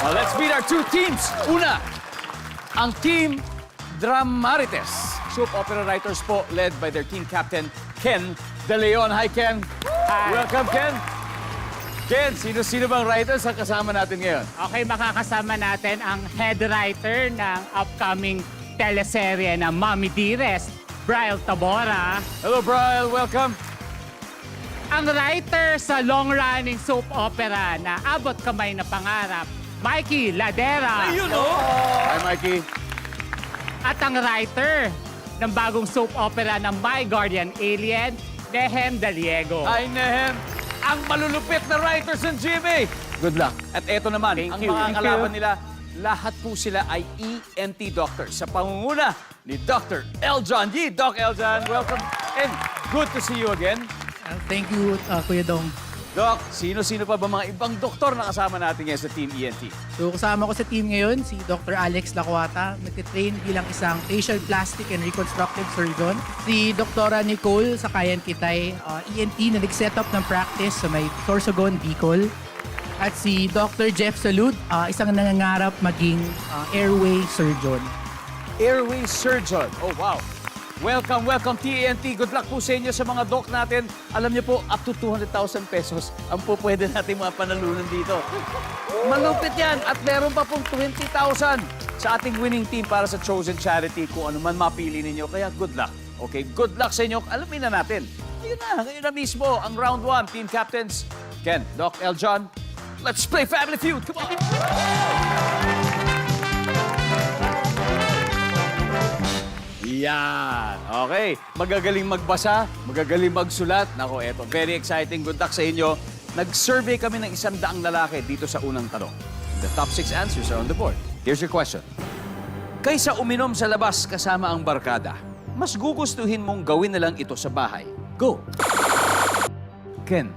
Well, let's meet our two teams. Una, ang Team Dramarites. Soap opera writers po led by their team captain, Ken De Leon. Hi, Ken. Hi. Welcome, Ken. Ken, sino-sino bang writers ang kasama natin ngayon? Okay, makakasama natin ang head writer ng upcoming teleserye na Mami Dearest, Brian Tabora. Hello, Brian. Welcome. Ang writer sa long-running soap opera na Abot Kamay na Pangarap, Mikey Ladera. Hi, Mikey. At ang writer ng bagong soap opera na My Guardian Alien, Nehem Daliego. Hi, Nehem. Ang malulupit na writers ng GMA. Good luck. At eto naman, Thank ang you. mga Thank kalaban you. nila, lahat po sila ay ENT doctors sa pangunguna ni Dr. Eljon Yee. Doc Eljon, welcome. And good to see you again. Uh, Thank you, uh, Kuya Dong. Doc, sino-sino pa ba mga ibang doktor na kasama natin ngayon sa Team ENT? So kasama ko sa team ngayon si Dr. Alex Lacuata, nagtitrain bilang isang facial plastic and reconstructive surgeon. Si Dr. Nicole Sakayan Kitay, uh, ENT na nag-set up ng practice sa may Sorsogon, Bicol. At si Dr. Jeff Salud, uh, isang nangangarap maging uh, airway surgeon. Airway surgeon. Oh, wow. Welcome, welcome TNT. Good luck po sa inyo sa mga doc natin. Alam niyo po, up to 200,000 pesos ang po pwede natin mga panalunan dito. Malupit yan at meron pa pong 20,000 sa ating winning team para sa chosen charity kung ano man mapili ninyo. Kaya good luck. Okay, good luck sa inyo. Alamin na natin. Yun na, ngayon na mismo ang round one. Team captains, Ken, Doc, Eljon. Let's play Family Feud. Come on! Yan. Okay. Magagaling magbasa, magagaling magsulat. Nako, eto. Very exciting. Good luck sa inyo. Nag-survey kami ng isang daang lalaki dito sa unang tanong. The top six answers are on the board. Here's your question. Kaysa uminom sa labas kasama ang barkada, mas gugustuhin mong gawin na lang ito sa bahay. Go! Ken,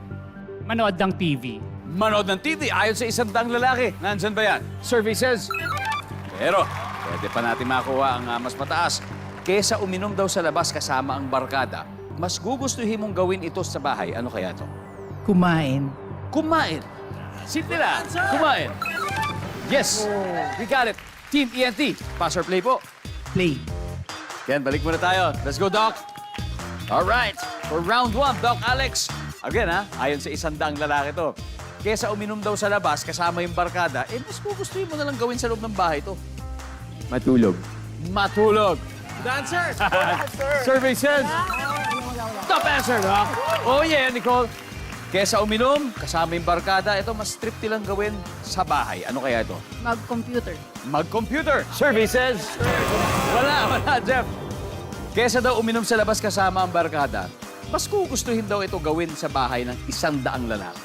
Manood ng TV. manood ng TV ayon sa isang daang lalaki. Nandyan ba yan? Survey says. Pero, pwede pa natin makuha ang ah, mas mataas. Kesa uminom daw sa labas kasama ang barkada, mas gugustuhin mong gawin ito sa bahay. Ano kaya to? Kumain. Kumain. Simple lang. Kumain. Yes. We got it. Team ENT. Pass or play po. Play. Yan, balik muna tayo. Let's go, Doc. All right. For round one, Doc Alex. Again, ha? Ayon sa isang daang lalaki to. Kesa uminom daw sa labas kasama yung barkada, eh, mas gugustuhin mo na lang gawin sa loob ng bahay to. Matulog. Matulog. Dancers! Survey says. Top answer, Doc. Oh, yeah, Nicole. Kesa uminom, kasama yung barkada, ito mas tripty lang gawin sa bahay. Ano kaya ito? mag-computer. Mag-computer. Survey says. Wala, wala, Jeff. Kesa daw uminom sa labas kasama ang barkada, mas gugustuhin daw ito gawin sa bahay ng isang daang lalaki.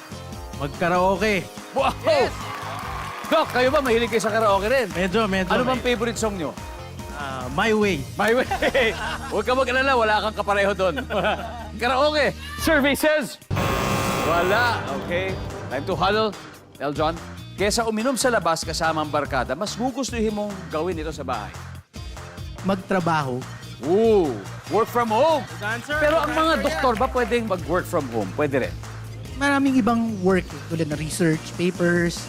Magkaraoke. Wow! Doc, kayo ba mahilig kayo sa karaoke rin? Medyo, medyo. Ano bang favorite song nyo? My way. My way! Huwag ka mag-alala, wala kang kapareho doon. karaoke! Survey says. Wala. Okay. Time to huddle. Eljon, kesa uminom sa labas kasama ang barkada, mas gugustuhin mong gawin ito sa bahay. Magtrabaho. Ooh, work from home. Dancer! Pero ang mga doktor ba pwedeng mag-work from home? Pwede rin. Maraming ibang work eh, tulad ng research, papers,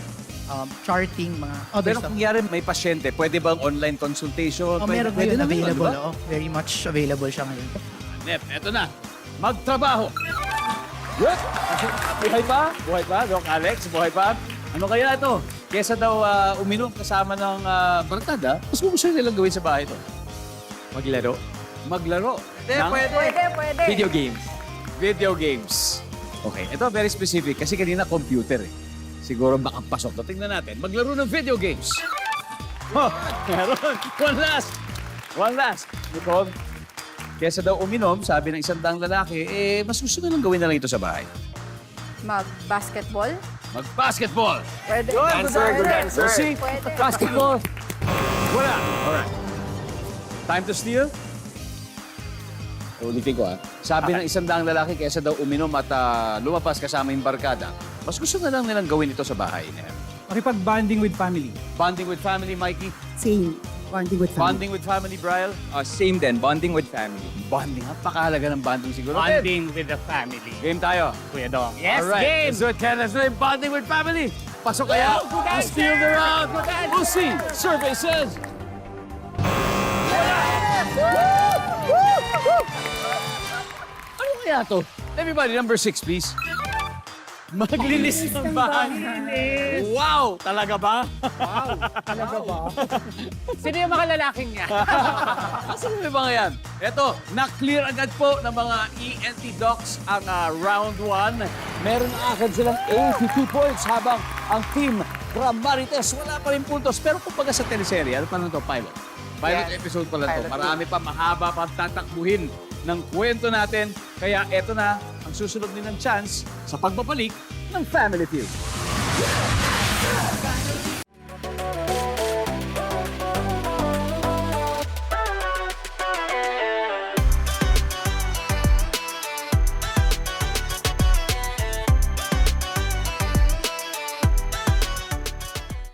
um, charting, mga other Pero stuff. kung yari may pasyente, pwede bang online consultation? Oh, pwede, meron pwede ngayon naman, available. ba? Oh, very much available siya ngayon. Nep, eto na. Magtrabaho. Good. Buhay pa? Buhay pa? Doc Alex, buhay pa? Ano kaya ito? Kesa daw ah, uminom kasama ng uh, barkada, mas gusto nilang gawin sa bahay ito. Maglaro. Maglaro. Ng Pwede, pwede. Video games. video games. Okay, ito very specific kasi kanina computer eh. Siguro baka pasok to. Tingnan natin. Maglaro ng video games. Oh, meron. One last. One last. Nicole, kesa daw uminom, sabi ng isang daang lalaki, eh, mas gusto na lang gawin na lang ito sa bahay. Mag-basketball. Mag-basketball. Pwede. Good answer, good answer. We'll see. Pwede. Basketball. Wala. Alright. Time to steal. Ulitin ko ah. Sabi ng isang daang lalaki, kesa daw uminom at ah, lumabas kasama yung barkada, mas gusto na lang nilang gawin ito sa bahay. Makipag-bonding with family. Bonding with family, Mikey. Same. Bonding with family. Bonding with family, Brian. Uh, same din, bonding with family. Bonding. Napakahalaga ng bonding siguro. Ken, Bonding with the family. Game tayo. Kuya Dong. Yes, Alright. game! Let's do it, Ken. Let's do it. Bonding with family. Pasok kaya? You steal the round. We'll see. Survey says. Ano kaya to? Everybody, number six, please. Maglinis ng bahay. Wow! Talaga ba? Sino yung mga lalaking niya? Asan yung mga yan? Ito, na-clear agad po ng mga ENT docs ang ah, round 1. Meron agad silang 82 points habang ang team Gramarites wala pa rin puntos. Pero kumbaga sa teleserye, ano pa lang to? Pilot. Pilot Yes. episode pa lang to. Marami pa mahaba pa tatakbuhin ng kwento natin. Kaya eto na ang susunod din ng chance sa pagbabalik ng Family Feud.